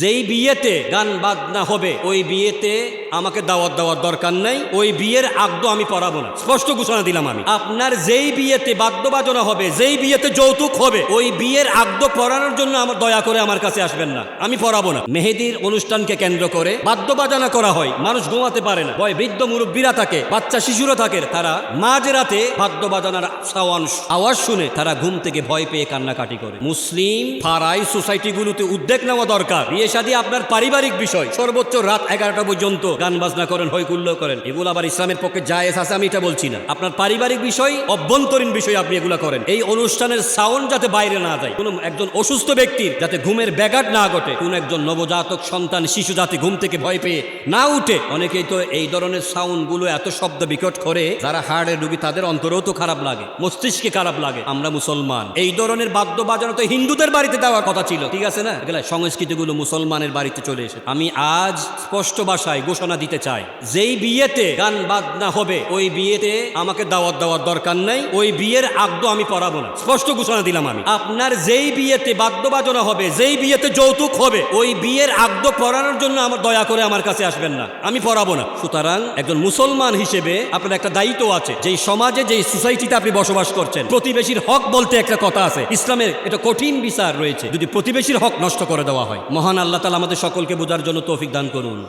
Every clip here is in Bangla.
যেই বিয়েতে গান বাজনা হবে ওই বিয়েতে আমাকে দাওয়াত দেওয়ার দরকার নাই, ওই বিয়ের আগ্দ আমি পড়াবো না। স্পষ্ট ঘোষণা দিলাম আমি। আপনার যেই বিয়েতে বাদ্য বাজনা হবে, যেই বিয়েতে যৌতুক হবে, ওই বিয়ের আগ্দ পড়ানোর জন্য আমার দয়া করে আমার কাছে আসবেন না। আমি পড়াবো না। মেহেদির অনুষ্ঠানকে কেন্দ্র করে বাদ্য বাজনা করা হয়, মানুষ ঘুমাতে পারে না। হয় বৃদ্ধ মুরব্বীরা থাকে, বাচ্চা শিশুরা থাকে, তারা মাঝ রাতে বাদ্য বাজনার সাওয়ান আওয়াজ শুনে তারা ঘুম থেকে ভয় পেয়ে কান্নাকাটি করে। মুসলিম পাড়ায় সোসাইটিগুলোতে উদ্যোগ নেওয়া দরকার। বিয়ে শাদী আপনার পারিবারিক বিষয়। সর্বোচ্চ রাত এগারোটা পর্যন্ত গান বাজনা করেন, হৈকুল্য করেন। এগুলো আবার ইসলামের পক্ষে জায়েজ আছে, আমি এটা বলছি না। আপনার পারিবারিক বিষয়, অভ্যন্তরীণ বিষয় আপনি এগুলো করেন। এই অনুষ্ঠানের সাউন্ড যাতে বাইরে না যায়, কোনো একজন অসুস্থ ব্যক্তির যাতে ঘুমের ব্যাঘাত না ঘটে, কোন একজন নবজাতক সন্তান, শিশু যাতে ঘুম থেকে ভয় পেয়ে না উঠে, অনেকেই তো এই ধরনের সাউন্ডগুলো এত শব্দ বিকট করে, যারা হাড়ে রুগী, তাদের অন্তরেও তো খারাপ লাগে, মস্তিষ্কে খারাপ লাগে। আমরা মুসলমান। এই ধরনের বাদ্য বাজানো তো হিন্দুদের বাড়িতে দেওয়ার কথা ছিল, ঠিক আছে না? এগুলা সংস্কৃতিগুলো মুসলমানের বাড়িতে চলে এসে আমি আজ স্পষ্ট ভাষায় ঘোষণা দিতে চাই যেই বিয়েতে গান বাজনা হবে, ওই বিয়েতে আমাকে দাওয়াত দেওয়ার দরকার নাই, ওই বিয়ের আগদ আমি পড়াবো না। স্পষ্ট ঘোষণা দিলাম আমি। আপনার যেই বিয়েতে বাদ্য বাজনা হবে, যেই বিয়েতে যৌতুক হবে, ওই বিয়ের আগদ পড়ানোর জন্য আমার দয়া করে আমার কাছে আসবেন না। আমি পড়াবো না। সুতরাং একজন মুসলমান হিসেবে আপনার একটা দায়িত্ব আছে। যেই সমাজে, যেই সোসাইটিতে আপনি বসবাস করছেন, প্রতিবেশীর হক বলতে একটা কথা আছে। ইসলামের এটা কঠিন বিচার রয়েছে। যদি প্রতিবেশীর হক নষ্ট করে দেওয়া হয়, মহান আল্লাহ তালা আমাদের সকলকে বোঝার জন্য তৌফিক দান করুন।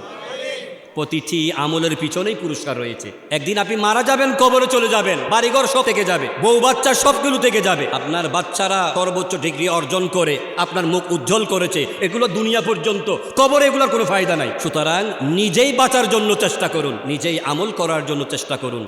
প্রতিটি আমলের পিছনেই পুরস্কার রয়েছে। একদিন আপনি মারা যাবেন, কবরে চলে যাবেন, বাড়িঘর সব থেকে যাবে, বউ বাচ্চা সবগুলো থেকে যাবে। আপনার বাচ্চারা সর্বোচ্চ ডিগ্রি অর্জন করে, আপনার মুখ উজ্জ্বল করেছে, এগুলো দুনিয়া পর্যন্ত, কবরে এগুলোর কোনো ফায়দা নাই। সুতরাং নিজেই বাঁচার জন্য চেষ্টা করুন, নিজেই আমল করার জন্য চেষ্টা করুন।